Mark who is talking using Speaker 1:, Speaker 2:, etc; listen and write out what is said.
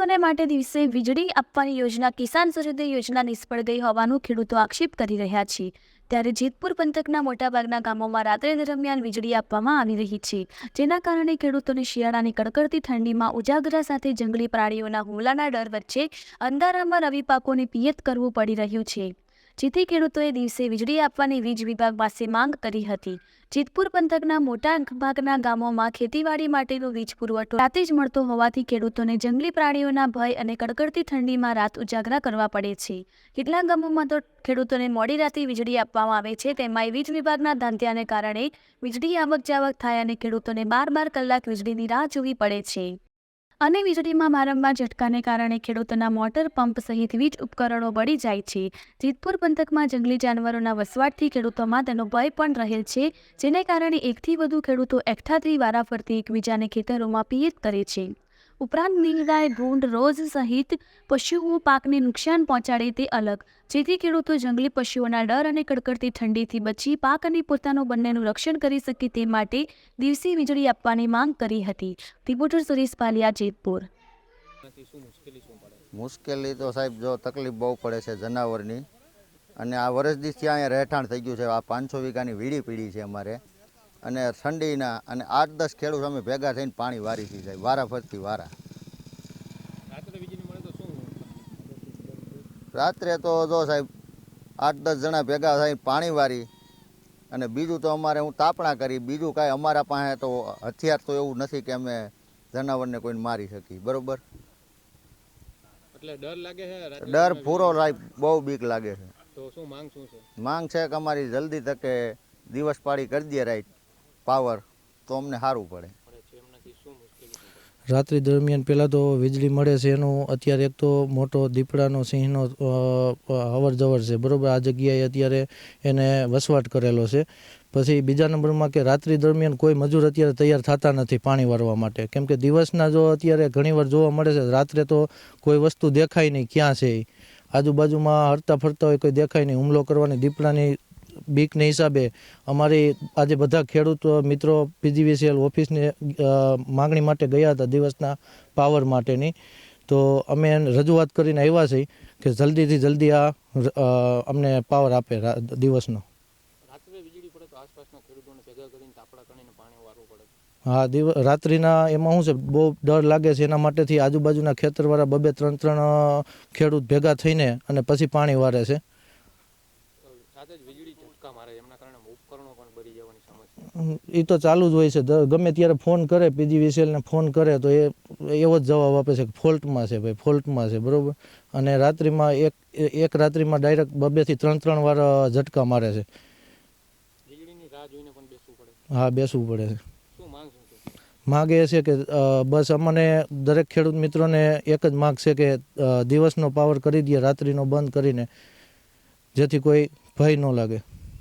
Speaker 1: માટે દિવસે વીજળી આપવાની યોજના, કિસાન સૂર્યોદય યોજના નિષ્ફળ ગઈ હોવાનું ખેડૂતો આક્ષેપ કરી રહ્યા છે. ત્યારે જેતપુર પંથકના મોટાભાગના ગામોમાં રાત્રે દરમિયાન વીજળી આપવામાં આવી રહી છે. જેના કારણે ખેડૂતોને શિયાળાની કડકડતી ઠંડીમાં ઉજાગરા સાથે જંગલી પ્રાણીઓના હુમલાના ડર વચ્ચે અંધારામાં રવિ પાકોને પિયત કરવું પડી રહ્યું છે. જેથી ખેડૂતોએ દિવસે વીજળી આપવાની વીજ વિભાગ પાસે માંગ કરી હતી. જીતપુર પંથકના મોટા ભાગના ગામોમાં ખેતીવાડી માટેનો વીજ પુરવઠો રાતે જ મળતો હોવાથી ખેડૂતોને જંગલી પ્રાણીઓના ભય અને કડકડતી ઠંડીમાં રાત ઉજાગરા કરવા પડે છે. કેટલાક ગામોમાં તો ખેડૂતોને મોડી રાતે વીજળી આપવામાં આવે છે, તેમાંય વીજ વિભાગના ધાંધ્યાને કારણે વીજળી આવક જાવક થાય અને ખેડૂતોને બાર બાર કલાક વીજળીની રાહ જોવી પડે છે. અને વીજળીમાં વારંવાર ઝટકાને કારણે ખેડૂતોના મોટર પંપ સહિત વીજ ઉપકરણો બળી જાય છે. જીતપુર પંથકમાં જંગલી જાનવરોના વસવાટથી ખેડૂતોમાં તેનો ભય પણ રહેલ છે, જેને કારણે એકથી વધુ ખેડૂતો એકઠા વારાફરતી એકબીજાને ખેતરોમાં પિયત કરે છે. ઉપરાંત નીલગાય, ભૂંડ, રોઝ સહિત પશુઓ પાકને નુકસાન પહોંચાડે તે અલગ. જેથી ખેડૂતો જંગલી પશુઓના ડર અને કડકડતી ઠંડીથી બચી પાક અને પોતાનું બંનેનું રક્ષણ કરી શકે તે માટે દિવસે વીજળી આપવાની માંગ કરી હતી. રિપોર્ટર સુરેશ પાલિયા, જેતપુર.
Speaker 2: મુશ્કેલી તો સાહેબ, જો તકલીફ બહુ પડે છે જનાવરની. અને આ વર્ષ દિવસથી અહીંયા રહેઠાણ થઈ ગયું છે. આ પાંચસો વીઘાની વીડી પીડી છે અમારે. અને ઠંડીના અને આઠ દસ ખેડૂત અમે ભેગા થઈને પાણી વારી થઈ જાય વારા. ફરતી વારા રાત્રે તો જો સાહેબ આઠ દસ જણા ભેગા થઈ પાણી વારી અને બીજું તો અમારે હું તાપણા કરી બીજું કાંઈ અમારા પાસે તો હથિયાર તો એવું નથી કે અમે જનાવરને કોઈને મારી શકીએ બરોબર?
Speaker 3: એટલે ડર લાગે છે
Speaker 2: ડર પૂરો સાહેબ બહુ બીક લાગે છે.
Speaker 3: તો શું માંગ શું છે?
Speaker 2: માંગ છે કે અમારી જલ્દી તકે દિવસ પાડી કરી દે રાઈટ. પાવર તો અમને સારું પડે?
Speaker 4: રાત્રિ દરમિયાન પહેલાં તો વીજળી મળે છે એનું, અત્યારે એક તો મોટો દીપડાનો સિંહનો અવર જવર છે. બરાબર, આ જગ્યાએ અત્યારે એને વસવાટ કરેલો છે. પછી બીજા નંબરમાં કે રાત્રિ દરમિયાન કોઈ મજૂર અત્યારે તૈયાર થતા નથી પાણી વારવા માટે. કેમ કે દિવસના જો અત્યારે ઘણીવાર જોવા મળે છે, રાત્રે તો કોઈ વસ્તુ દેખાય નહીં ક્યાં છે એ આજુબાજુમાં હરતા ફરતા હોય કોઈ દેખાય નહીં. હુમલો કરવાની દીપડાની બીકને હિસાબે અમારી આજે બધા ખેડૂત મિત્રો પીજીવીસીએલ ઓફિસની માગણી માટે ગયા હતા દિવસના પાવર માટેની. તો અમે રજૂઆત કરીને આવ્યા છીએ કે જલ્દીથી જલ્દી આ અમને પાવર આપે દિવસનો. હા દિવ રાત્રિના એમાં શું છે? બહુ ડર લાગે છે એના માટેથી આજુબાજુના ખેતરવાળા બબે ત્રણ ત્રણ ખેડૂત ભેગા થઈને અને પછી પાણી વારે છે.
Speaker 3: અ, સાથે જ વીજળી ઝટકા મારે એમના કારણે ઉપકરણો પણ બળી જવાની સમસ્યા.
Speaker 4: એ તો ચાલુ જ હોય છે. ગમે ત્યારે ફોન કરે પીજીવીસીએલને ફોન કરે તો એ એવો જ જવાબ આપે છે કે ફોલ્ટમાં છે ભાઈ ફોલ્ટમાં છે બરાબર? અને રાત્રિમાં એક એક રાત્રિમાં ડાયરેક્ટ બબેથી ત્રણ ત્રણ વાર ઝટકા મારે છે. હા બેસવું પડે છે.
Speaker 3: માગે છે?
Speaker 4: કે બસ અમને દરેક ખેડૂત મિત્રોને એક જ માગ છે કે દિવસનો પાવર કરી દે રાત્રિનો બંધ કરીને જેથી કોઈ ભય ન લાગે.